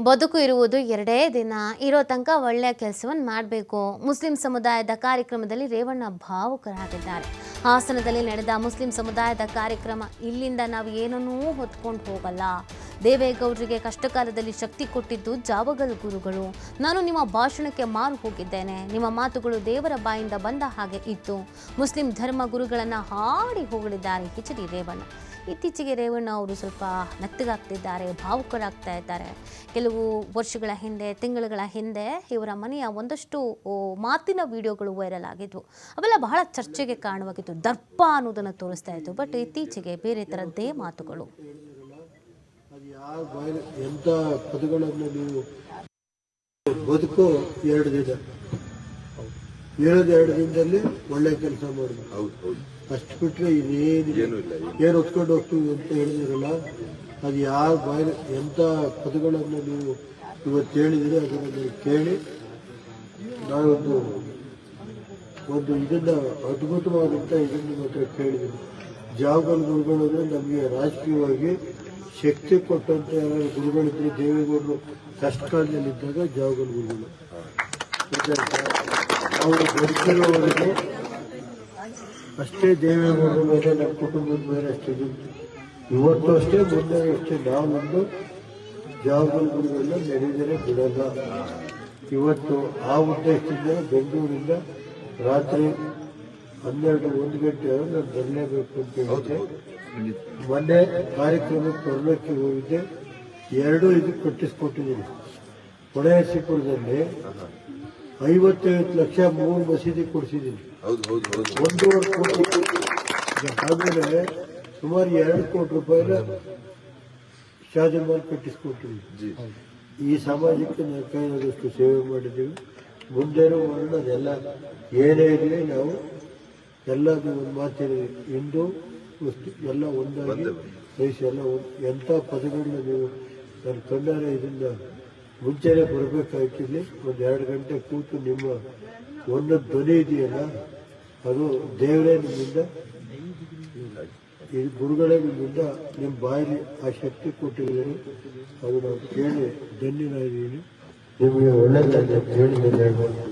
ಬದುಕು ಇರುವುದು ಎರಡೇ ದಿನ. ಇರೋ ತನಕ ಒಳ್ಳೆಯ ಕೆಲಸವನ್ನು ಮಾಡಬೇಕು. ಮುಸ್ಲಿಂ ಸಮುದಾಯದ ಕಾರ್ಯಕ್ರಮದಲ್ಲಿ ರೇವಣ್ಣ ಭಾವುಕರಾಗಿದ್ದಾರೆ. ಹಾಸನದಲ್ಲಿ ನಡೆದ ಮುಸ್ಲಿಂ ಸಮುದಾಯದ ಕಾರ್ಯಕ್ರಮ, ಇಲ್ಲಿಂದ ನಾವು ಏನನ್ನೂ ಹೊತ್ಕೊಂಡು ಹೋಗಲ್ಲ. ದೇವೇಗೌಡರಿಗೆ ಕಷ್ಟಕಾಲದಲ್ಲಿ ಶಕ್ತಿ ಕೊಟ್ಟಿದ್ದು ಜಾವಗಲ್ ಗುರುಗಳು. ನಾನು ನಿಮ್ಮ ಭಾಷಣಕ್ಕೆ ಮಾರು ಹೋಗಿದ್ದೇನೆ. ನಿಮ್ಮ ಮಾತುಗಳು ದೇವರ ಬಾಯಿಂದ ಬಂದ ಹಾಗೆ ಇತ್ತು. ಮುಸ್ಲಿಂ ಧರ್ಮ ಗುರುಗಳನ್ನು ಹಾಡಿ ಹೊಗಳಿದ್ದಾರೆ ಕಿಚಡಿ ರೇವಣ್ಣ. ಇತ್ತೀಚೆಗೆ ರೇವಣ್ಣ ಅವರು ಸ್ವಲ್ಪ ನತ್ತಗಾಗ್ತಿದ್ದಾರೆ, ಭಾವುಕರಾಗ್ತಾ ಇದ್ದಾರೆ. ಕೆಲವು ವರ್ಷಗಳ ಹಿಂದೆ, ತಿಂಗಳುಗಳ ಹಿಂದೆ ಇವರ ಮನೆಯ ಒಂದಷ್ಟು ಮಾತಿನ ವಿಡಿಯೋಗಳು ವೈರಲ್ ಆಗಿದ್ವು. ಅವೆಲ್ಲ ಬಹಳ ಚರ್ಚೆಗೆ ಕಾರಣವಾಗಿತ್ತು ದರ್ಪ ಅನ್ನೋದನ್ನು ತೋರಿಸ್ತಾ ಇತ್ತು. ಬಟ್ ಇತ್ತೀಚೆಗೆ ಬೇರೆ ಥರದ್ದೇ ಮಾತುಗಳು. ಯಾವ ಎಂಥ ಪದಗಳನ್ನು ನೀವು ಬದುಕು ಎರಡು ದಿನ ಎರಡು ಎರಡು ದಿನದಲ್ಲಿ ಒಳ್ಳೆ ಕೆಲಸ ಮಾಡಬೇಕು. ಅಷ್ಟು ಬಿಟ್ರೆ ಇನ್ನೇನು ಏನು ಹೊತ್ಕೊಂಡು ಹೋಗ್ತೀವಿ ಅಂತ ಹೇಳಿದಿರಲ್ಲ ಅದು ಯಾವ ಬಾಯಿ ಎಂಥ ಪದಗಳನ್ನು ನೀವು ಇವತ್ತು ಹೇಳಿದಿರಿ ಅದನ್ನು ನೀವು ಕೇಳಿ ನಾನೊಂದು ಒಂದು ಇದನ್ನ ಅದ್ಭುತವಾದಂಥ ಇದನ್ನು ಮಾತ್ರ ಕೇಳಿದ್ದೀನಿ. ಗುರುಗಳು ಅಂದ್ರೆ ನಮಗೆ ರಾಜಕೀಯವಾಗಿ ಶಕ್ತಿ ಕೊಟ್ಟಂತ ಯಾರು ಗುರುಗಳಿದ್ರೆ ದೇವೇಗೌಡರು ಕಷ್ಟ ಕಾಲದಲ್ಲಿದ್ದಾಗ ಜಾವಗಲ್ ಗುರುಗಳು? ಅವರು ಬದುಕಿರೋವರೆಗೂ ಅಷ್ಟೇ ದೇವೇಗೌಡರ ಮೇಲೆ, ನಮ್ಮ ಕುಟುಂಬದ ಮೇಲೆ ಅಷ್ಟೇ ಇದ್ದು ಇವತ್ತು ಅಷ್ಟೇ, ಮುಂದೆ ಅಷ್ಟೇ. ನಾವೊಂದು ಜಾವಗಲ್ ಗುರುಗಳನ್ನ ನಡೆದರೆ ಬಿಡಲ್ಲ. ಇವತ್ತು ಆ ಉದ್ದೇಶದಿಂದ ಬೆಂಗಳೂರಿಂದ ರಾತ್ರಿ ಹನ್ನೆರಡು, ಒಂದು ಗಂಟೆ ನಾನು ಬರಲೇಬೇಕು ಅಂತ ಹೇಳಿದ್ದೆ. ಮೊನ್ನೆ ಕಾರ್ಯಕ್ರಮಕ್ಕೆ ಬರಲಿಕ್ಕೆ ಹೋಗಿದ್ದೆ. ಎರಡೂ ಇದು ಕಟ್ಟಿಸ್ಕೊಟ್ಟಿದ್ದೀನಿ. ಹೊಳೆಸಿಪುರದಲ್ಲಿ ಐವತ್ತೈವತ್ತು ಲಕ್ಷ ಮೂರು ಮಸೀದಿ ಕೊಡಿಸಿದ್ದೀನಿ. ಒಂದೂವರೆ ಕೋಟಿ. ಆಮೇಲೆ ಸುಮಾರು ಎರಡು ಕೋಟಿ ರೂಪಾಯಿನ ಶಾಜಮಾಲ್ ಕಟ್ಟಿಸ್ಕೊಟ್ಟಿದ್ದೀನಿ. ಈ ಸಮಾಜಕ್ಕೆ ನಾವು ಸೇವೆ ಮಾಡಿದ್ದೀವಿ. ಮುಂದೇನೂ ಮಾಡೋಣ ಅದೆಲ್ಲ ಏನೇ ಇರಲಿ ನಾವು ಎಲ್ಲದೂ ಒಂದು ಹಿಂದೂ ವಸ್ತು ಎಲ್ಲ ಒಂದಾಗಿ ದೇಶ ಎಲ್ಲ ಒಂದ್- ಎಂಥ ಪದಗಳನ್ನ ನೀವು ನಾನು ಕಂಡಾರೆ ಇದನ್ನ ಮುಂಚೆನೆ ಬರಬೇಕಾಗಿಲ್ಲಿ. ಒಂದು ಎರಡು ಗಂಟೆ ಕೂತು ನಿಮ್ಮ ಒಂದು ಧ್ವನಿ ಇದೆಯಲ್ಲ ಅದು ದೇವರೇ ನಿಮ್ಮಿಂದ ಇದು ಗುರುಗಳೇ ನಿಮ್ಮಿಂದ ನಿಮ್ಮ ಬಾಯಿ ಆ ಶಕ್ತಿ ಕೊಟ್ಟಿದ್ದೀನಿ ಅದು ನಾವು ಕೇಳಿ ಧನ್ಯನಾಗಿದ್ದೀನಿ. ನಿಮಗೆ ಒಳ್ಳೆಯದಾಗಲಿ ಅಂತ ಹೇಳಿ ಹೇಳ್ಬೋದು